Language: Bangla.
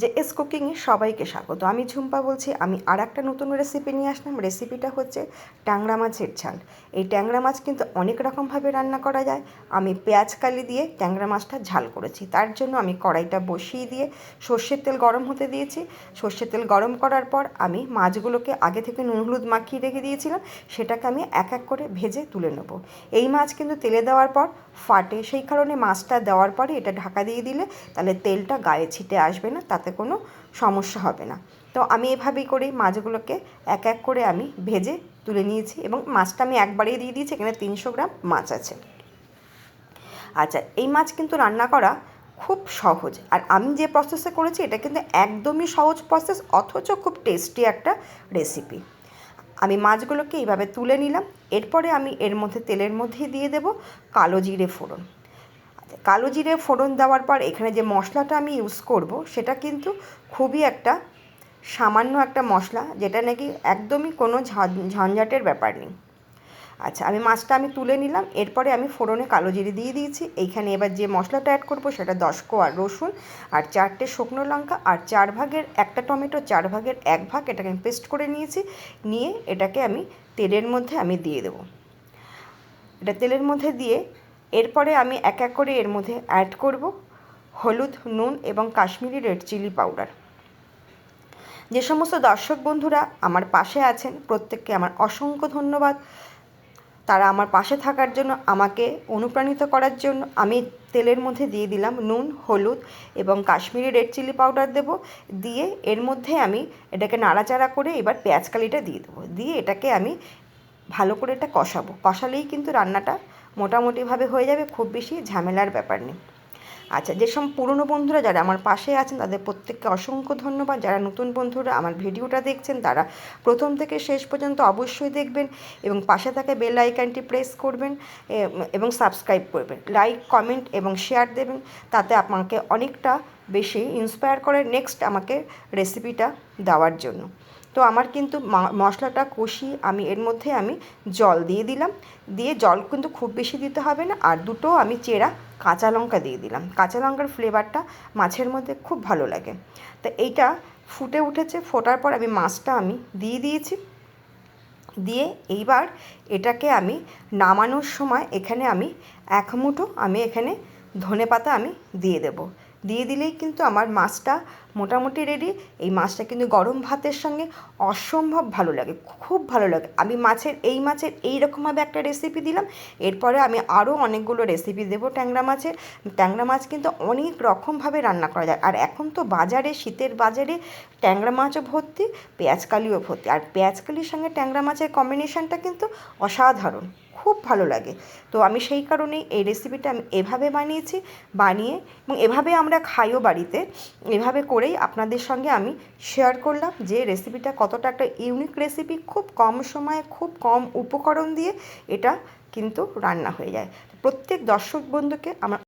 যে এস কুকিংয়ে সবাইকে স্বাগত। আমি ঝুম্পা বলছি, আমি আর একটা নতুন রেসিপি নিয়ে আসলাম। রেসিপিটা হচ্ছে ট্যাংরা মাছের ঝাল। এই ট্যাংরা মাছ কিন্তু অনেক রকমভাবে রান্না করা যায়। আমি পেঁয়াজ কালি দিয়ে ট্যাংরা মাছটা ঝাল করেছি। তার জন্য আমি কড়াইটা বসিয়ে দিয়ে সর্ষের তেল গরম হতে দিয়েছি। সর্ষের তেল গরম করার পর আমি মাছগুলোকে আগে থেকে নুন হলুদ মাখিয়ে রেখে দিয়েছিলাম। সেটাকে আমি এক এক করে ভেজে তুলে নেব। এই মাছ কিন্তু তেলে দেওয়ার পর, ফাটে। সেই কারণে মাছটা দেওয়ার পরে এটা ঢাকা দিয়ে দিলে তাহলে তেলটা গায়ে ছিটে আসবে না, তাতে কোনো সমস্যা হবে না। তো আমি এভাবেই করে মাছগুলোকে এক এক করে আমি ভেজে তুলে নিয়েছি এবং মাছটা আমি একবারেই দিয়ে দিয়েছি, এখানে তিনশো গ্রাম মাছ আছে। আচ্ছা এই মাছ কিন্তু রান্না করা খুব সহজ। আর আমি যে প্রসেসে করেছি, এটা কিন্তু একদমই সহজ প্রসেস অথচ খুব টেস্টি একটা রেসিপি আমি মাছগুলোকে এইভাবে তুলে নিলাম, এরপরে আমি এর মধ্যে, তেলের মধ্যে দিয়ে দেব কালো জিরে ফোড়ন। কালো জিরে ফোড়ন দেওয়ার পর এখানে যে মশলাটা আমি ইউজ করব, সেটা কিন্তু খুবই একটা সামান্য একটা মশলা, যেটা নাকি একদমই কোনো ঝঞ্ঝ- ঝঞ্ঝাটের ব্যাপার নেই। আচ্ছা আমি মাছটা আমি তুলে নিলাম, এরপরে আমি ফোড়নে কালো জিরে দিয়ে দিয়েছি। এইখানে এবার যে মশলাটা অ্যাড করব, সেটা দশ কোয়া রসুন আর চারটে শুকনো লঙ্কা আর চার ভাগের একটা টমেটো, চার ভাগের এক ভাগ, এটাকে আমি পেস্ট করে নিয়েছি। নিয়ে এটাকে আমি তেলের মধ্যে আমি দিয়ে দেবো। এটা তেলের মধ্যে দিয়ে এরপরে আমি এক এক করে এর মধ্যে অ্যাড করব হলুদ, নুন এবং কাশ্মীরি রেড চিলি পাউডার যে সমস্ত দর্শক বন্ধুরা আমার পাশে আছেন, প্রত্যেককে আমার অসংখ্য ধন্যবাদ। তারা আমার পাশে থাকার জন্য, আমাকে অনুপ্রাণিত করার জন্য আমি তেলের মধ্যে দিয়ে দিলাম নুন, হলুদ এবং কাশ্মীরি রেড চিলি পাউডার দেব। দিয়ে এর মধ্যে আমি এটাকে নাড়াচাড়া করে এবার পেঁয়াজ কালিটা দিয়ে দেবো। দিয়ে এটাকে আমি ভালো করে এটা কষাবো। কষালেই কিন্তু রান্নাটা মোটামুটিভাবে হয়ে যাবে, খুব বেশি ঝামেলার ব্যাপার নেই। আচ্ছা যেসব পুরনো বন্ধুরা যারা আমার পাশে আছেন, তাদের প্রত্যেককে অসংখ্য ধন্যবাদ। যারা নতুন বন্ধুরা আমার ভিডিওটা দেখছেন, তারা প্রথম থেকে শেষ পর্যন্ত অবশ্যই দেখবেন এবং পাশে থাকা বেল আইকনটি প্রেস করবেন এবং সাবস্ক্রাইব করবেন। লাইক, কমেন্ট এবং শেয়ার দেবেন, তাতে আমাকে অনেকটা বেশি ইন্সপায়ার করে নেক্সট আমাকে রেসিপিটা দেওয়ার জন্য। তো আমার কিন্তু মশলাটা কষি আমি, এর মধ্যে আমি জল দিয়ে দিলাম। দিয়ে জল কিন্তু খুব বেশি দিতে হবে না, আর দুটো আমি চেরা কাঁচা লঙ্কা দিয়ে দিলাম। কাঁচা লঙ্কার ফ্লেভারটা মাছের মধ্যে খুব ভালো লাগে। তো এইটা ফুটে উঠেছে, ফোটার পর আমি মাছটা আমি দিয়ে দিয়েছি। দিয়ে এইবার এটাকে আমি নামানোর সময় এখানে আমি এক মুঠো আমি এখানে ধনে পাতা আমি দিয়ে দেব। দিয়ে দিলেই কিন্তু আমার মাছটা মোটামুটি রেডি এই মাছটা কিন্তু গরম ভাতের সঙ্গে অসম্ভব ভালো লাগে, খুব ভালো লাগে। আমি মাছের, এই মাছের এই রকমভাবে একটা রেসিপি দিলাম। এরপরে আমি আরও অনেকগুলো রেসিপি দেবো ট্যাংরা মাছের। ট্যাংরা মাছ কিন্তু অনেক রকমভাবে রান্না করা যায়। আর এখন তো বাজারে, শীতের বাজারে ট্যাংরা মাছও ভর্তি পেঁয়াজকালিও ভর্তি। আর পেঁয়াজকালির সঙ্গে ট্যাংরা মাছের কম্বিনেশনটা কিন্তু অসাধারণ, খুব ভালো লাগে। তো আমি সেই কারণেই এই রেসিপিটা আমি এভাবে বানিয়েছি, বানিয়ে এবং এভাবে আমরা খাইও বাড়িতে। এভাবে করেই আপনাদের সঙ্গে আমি শেয়ার করলাম যে রেসিপিটা কতটা একটা ইউনিক রেসিপি খুব কম সময়ে, খুব কম উপকরণ দিয়ে এটা কিন্তু রান্না হয়ে যায়। প্রত্যেক দর্শক বন্ধুকে আমার